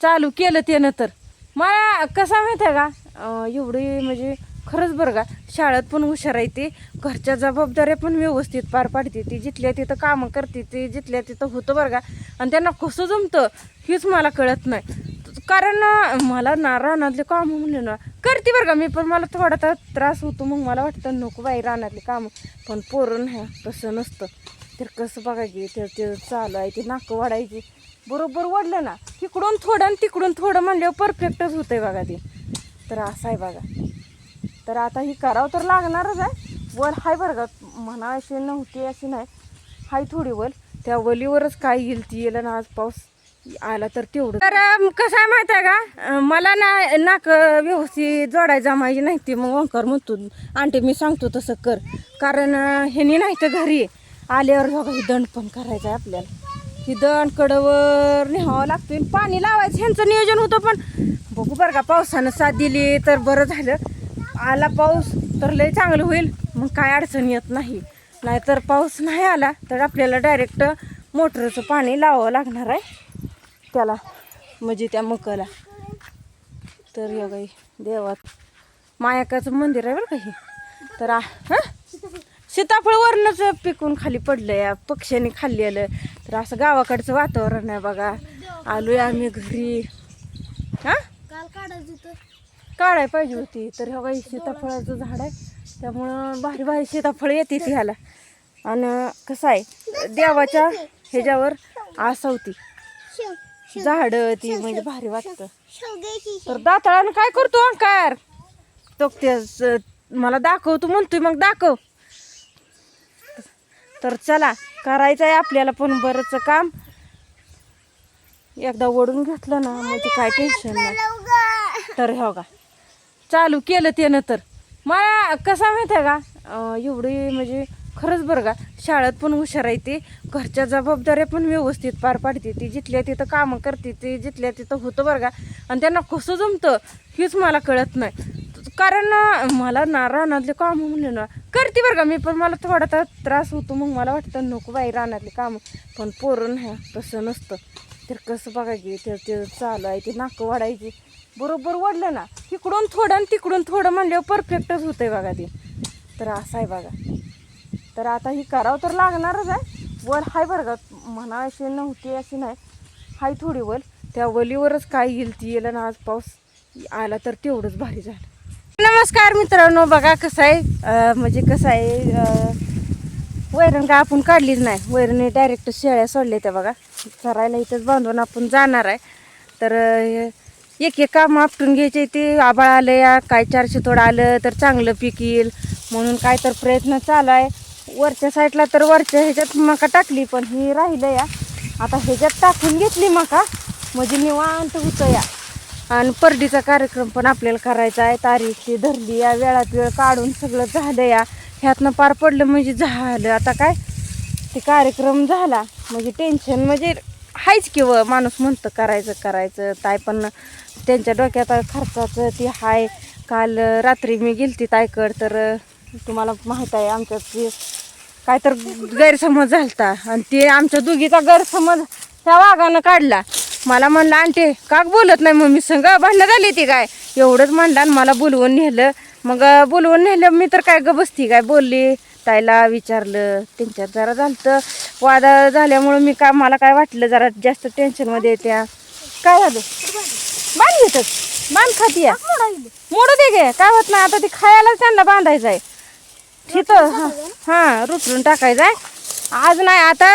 चालू केलं त्यानं तर. मला कसा माहिती आहे का? एवढी म्हणजे खरंच बरं का शाळेत पण हुशार आहे ती. घरच्या जबाबदाऱ्या पण व्यवस्थित पार पाडते ती. जिथल्या तिथं कामं करते ती जिथल्या तिथं होतं बरं का. आणि त्यांना कसं जमतं हेच मला कळत नाही. कारण मला ना रानातले कामं म्हणले ना करते बरं का मी पण मला थोडा तर त्रास होतो. मग मला वाटतं नको बाई रानातले कामं. पण पोरं नाही तसं नसतं. तर कसं बघा की ते चालू आहे ते नाकं वाढायची. बरोबर वाढलं ना तिकडून थोडं आणि तिकडून थोडं म्हणल्यावर परफेक्टच होतंय बघा ते. तर असं आहे बघा. तर आता ही करावं तर लागणारच आहे. वल हाय बरं का म्हणा अशी नव्हती अशी नाही. हाय थोडी वल. त्या वलीवरच काय येईल ती येईल ना आज पाऊस आला तर तेवढं. तर कसं आहे माहिती आहे का? मला ना नाक व्यवस्थित जोडायला जमायची नाही ती. मग ओंकार म्हणतो आंटी मी सांगतो तसं कर. कारण ह्यानी नाही तर घरी आल्यावर बघा ही दंड पण करायचं आहे आपल्याला. ही दण कडवर न्यावं लागतं पाणी लावायचं ह्यांचं नियोजन होतं पण बघू बरं का पावसानं साथ दिली तर बरं झालं. आला पाऊस तर लय चांगलं होईल मग काय अडचण येत नाही. नाहीतर पाऊस नाही आला तर आपल्याला डायरेक्ट मोटरचं पाणी लावावं लागणार आहे. त्याला म्हणजे त्या मकाला. तर हे देवात मायाकाचं मंदिर आहे बरं का हे? तर आ हं? सीताफळ वरणच पिकून खाली पडलं या पक्ष्यांनी खाल्लेलं तर असं गावाकडचं वातावरण आहे बघा. आलोय आम्ही घरी. हा? काढाय पाहिजे होती. तर हे बाई सीताफळाचं झाड आहे. त्यामुळं भारी भारी सीताफळ येते ती ह्याला. आणि कसं आहे देवाच्या ह्याच्यावर आसवती झाडं ती म्हणजे भारी वाटतं. तर दाताळानं काय करतो अंकार? तो मला दाखव तू म्हणतोय मग दाखव. तर चला करायचं आहे आपल्याला पण बरंच काम. एकदा ओढून घेतलं ना मग ते काय टेन्शन नाही. तर हो का चालू केलं त्यानं तर. मला कसा माहिती आहे का? एवढी म्हणजे खरंच बरं का शाळेत पण हुशार आहे ती. घरच्या जबाबदाऱ्या पण व्यवस्थित पार पाडते ती. जिथल्या तिथं कामं करते ती जिथल्या तिथं होतं बरं का. आणि त्यांना कसं जमतं हेच मला कळत नाही. कारण मला ना रानातले कामं म्हणले ना करते बरं का मी पण मला थोडा तर त्रास होतो मग मला वाटतं नको बाई रानातले कामं. पण पोरं नाही तसं नसतं. तर कसं बघा की ते ते चालू आहे ते नाकं वाढायची. बरोबर वाढलं ना इकडून थोडं आणि तिकडून थोडं म्हणल्यावर परफेक्टच होतंय बघा ते. तर असं आहे बघा. तर आता ही करावं तर लागणारच आहे. वल हाय बरं का म्हणा अशी नव्हती अशी नाही. हाय थोडी वल. त्या वलीवरच काय येईल ती येईल आणि आज पाऊस आला तर तेवढंच भारी झालं. नमस्कार मित्रांनो बघा कसं आहे. म्हणजे कसं आहे वैरण का आपण काढलीच नाही. वैरणी डायरेक्ट शेळ्या सोडल्या त्या बघा. चरायला इथंच बांधून आपण जाणार आहे. तर एक एक काम आपटून घ्यायचे ते आबाळ आलं या काय चारशे थोडं आलं तर चांगलं पीक येईल. म्हणून काय तर प्रयत्न चालू आहे. वरच्या साईडला तर वरच्या ह्याच्यात मका टाकली पण ही राहिलं या. आता ह्याच्यात टाकून घेतली मका. म्हणजे निवांत होतं या. आणि परडीचा कार्यक्रम पण आपल्याला करायचा आहे. तारीख ती धरली या वेळात वेळ काढून सगळं झालं या. ह्यातनं पार पडलं म्हणजे झालं. आता काय? ते कार्यक्रम झाला. म्हणजे टेन्शन म्हणजे हायच किंवा माणूस म्हणतं करायचं करायचं. ताय पण त्यांच्या डोक्यात खर्चाचं ती हाय. काल रात्री मी गेलती तायकड तर तुम्हाला माहीत आहे आमच्यात ते काय तर गैरसमज झालता. आणि ते आमच्या दोघीचा गैरसमज त्या वाघानं काढला. मला म्हणलं आणते का बोलत नाही मम्मी संग भांडणं झाली ती काय? एवढंच म्हणलं आणि मला बोलवून नेलं. मग बोलवून नेलं मी तर काय ग बसती काय बोलली. ताईला विचारलं त्यांच्यात जरा झालं वाद झाल्यामुळं मी काय मला काय वाटलं जरा जास्त टेन्शनमध्ये येत्या? काय झालं? बांध घेतच बांध खाती या. मोडू दे गे. काय होत नाही आता ती खायला त्यांना बांधायचं आहे. तिथं हां हां टाकायचं आहे. आज नाही आता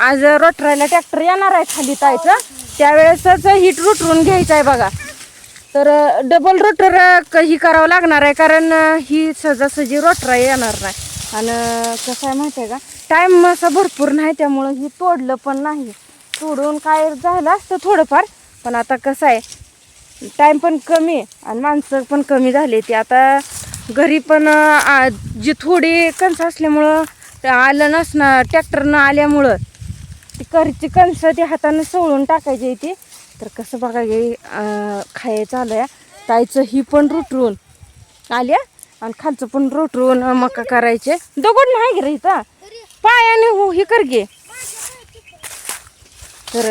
आज रोटरायला ट्रॅक्टर येणार आहे खाली तायचं त्यावेळेसच हीट रुटरून घ्यायचं आहे बघा. तर डबल रोटर ही करावं लागणार आहे कारण अं, ही सहजासहजी रोटरा येणार नाही. आणि कसं आहे माहिती आहे का? टाईम असा भरपूर नाही त्यामुळं ही तोडलं पण नाही. तोडून काय झालं असतं थोडंफार पण आता कसं आहे टाईम पण कमी आहे आणि माणसं पण कमी झाली ती आता घरी पण अं, आ- जी थोडी कणसं असल्यामुळं आलं नसणं ट्रॅक्टरनं आल्यामुळं. ती करची कणसं ती हातानं सोळून टाकायची ती. तर कसं बघा गे खायचं आलं या ताईचं ही पण रुटरून आल्या आणि खालचं पण रुटरून मका करायचे. दगड नाही गे इथं. पायाने हो हे कर गे. तर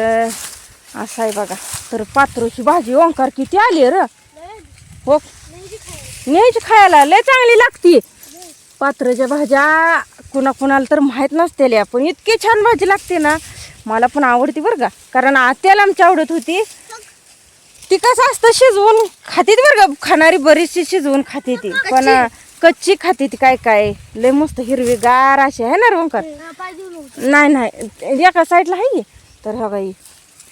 असं आहे बघा. तर पात्रोची भाजी ओंकार किती आली र. हो. न्यायची खायला. लय चांगली लागती. पात्राच्या भाज्या कुणा कुणाला तर माहीत नसतेल्या पण इतकी छान भाजी लागते ना. मला पण आवडती बरं का. कारण आत्याला आमची आवडत होती. ती कसं असतं शिजवून खाते ती बरं का. खाणारी बरीचशी शिजवून खाते ती. पण कच्ची खाते ती काय काय. लय मस्त हिरवीगार अशी आहे ना नको नाही नाही. एका साईडला आहे. तर हो गाई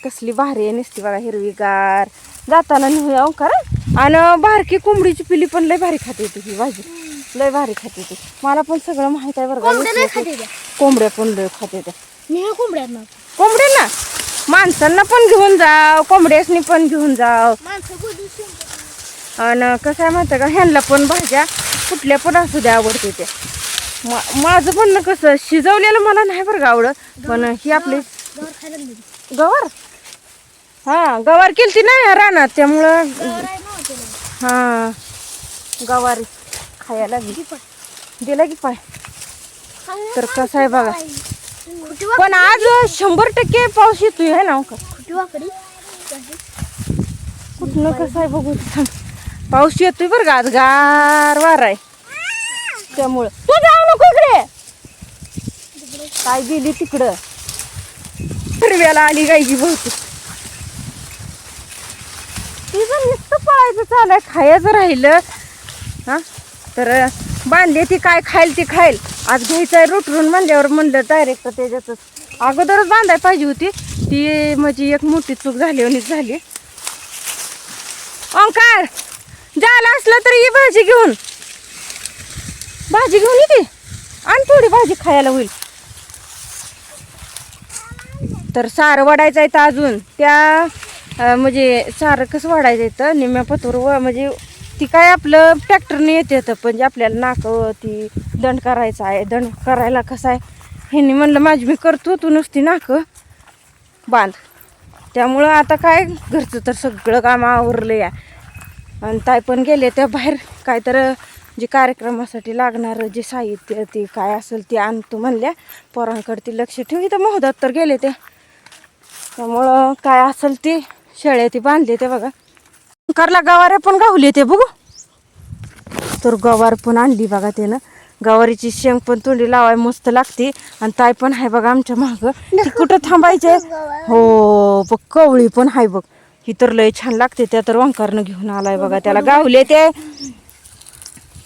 कसली भारी आहे नुसती बघा हिरवीगार. जाताना नेऊया ओंकार आणि बारकी कोंबडीची पिली पण लय भारी खाते होती ही भाजी. लय भारी खाते ती. मला पण सगळं माहीत आहे बरं कोंबड्या लय का खाते त्या. कोंबड्या पण लय खाते त्या. मी कोंबड्यात ना कोंबड्यांना? माणसांना पण घेऊन जाव कोंबड्यासनी पण घेऊन जाव. माणसं बोलू शकतो आणि कसं आहे माहिती का? ह्यांना पण भाज्या कुठल्या पण असू द्या आवडते त्या. मा- माझं म्हणणं कसं शिजवलेलं मला नाही बरं का आवडत पण ही आपली गवर खायला लागली गवार? हा गवार केलती ना या रानात त्यामुळं आहे ना त्याला. हा गवारी खायला दिला की पाय. तर कसं आहे बघा. पण आज शंभर टक्के पाऊस येतोय है ना वाकडी? कुठनं कसं आहे बघू. पाऊस येतोय बरं का आज गार वार आहे. त्यामुळं. तू जाऊ नको इकडे. काय गेली तिकडं? हिरव्याला आली गायची बहुतेक. तिचं नुसतं पळायचं चालय खायचं राहिलं हा? तर बांधले ती काय खाईल ती खाईल. आज घ्यायचं आहे रोटरून बांधल्यावर म्हणलं डायरेक्ट त्याच्यातच. अगोदरच बांधायला पाहिजे होती. ती म्हणजे एक मोठी चूक झाली आणि झाली. ओंकार जायला असलं तर ही भाजी घेऊन. भाजी घेऊन येते आणि थोडी भाजी खायला होईल. तर सारं वाढायचं आहे तर अजून. त्या म्हणजे सारं कसं वाढायचं आहे तर निम्या पतोर व म्हणजे ती काय आपलं ट्रॅक्टरने येते तर म्हणजे आपल्याला नाक ती दंड करायचं आहे. दंड करायला कसं आहे? ह्यांनी म्हणलं माझी मी करतो तू नुसती नाक बांध. त्यामुळं आता काय घरचं तर सगळं काम आवरलं या. आणि ताई पण गेले त्या बाहेर. काय तर जे कार्यक्रमासाठी लागणारं जे साहित्य ते काय असेल ते आणतो म्हणल्या. पोरांकडे लक्ष ठेवी तर महोदयात तर गेले ते. त्यामुळं काय असेल ते शेळ्या ते बांधले ते बघा. करला गवाऱ्या पण गावले ते बघू. तर गवार पण आणली बघा त्यानं. गवारीची शेंग पण तोंडी लावाय मस्त लागते. आणि ताई पण आहे बघा आमच्या मागं. ती कुठं थांबायचे? हो बघ कवळी पण आहे बघ. ही तर लय छान लागते त्या तर वंकारनं घेऊन आलाय बघा. त्याला गावले ते.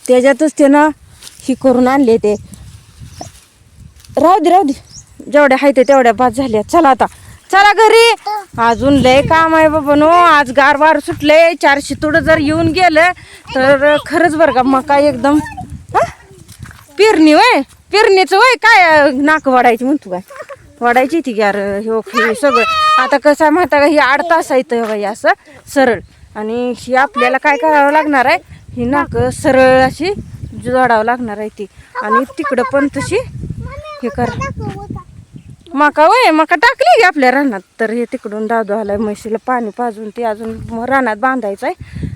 त्याच्यातच त्यानं ही करून आणले ते. राहू दे राहू दे. जेवढ्या आहे ते तेवढ्या बाद झाल्या. चला आता. चला घरी. अजून लय काम आहे बाबा नो. आज गारवार सुटले चारशे तुड जर येऊन गेलं तर खरंच बरं का मका एकदम पेरणी वय पेरणीचं वय काय नाक वाढायची म्हणतो काय? वाढायची ती यार हे सगळं. आता कसं आहे माहिती का? ही आठ तास आहे तर बाई असं सरळ. आणि ही आपल्याला काय करावं लागणार आहे? ही नाक सरळ अशी जोडावं लागणार आहे ती. आणि तिकडं पण तशी हे कर. मका वय मका टाकली की आपल्या रानात. तर हे तिकडून दादू आलाय म्हशीला पाणी पाजून ते अजून रानात बांधायचं आहे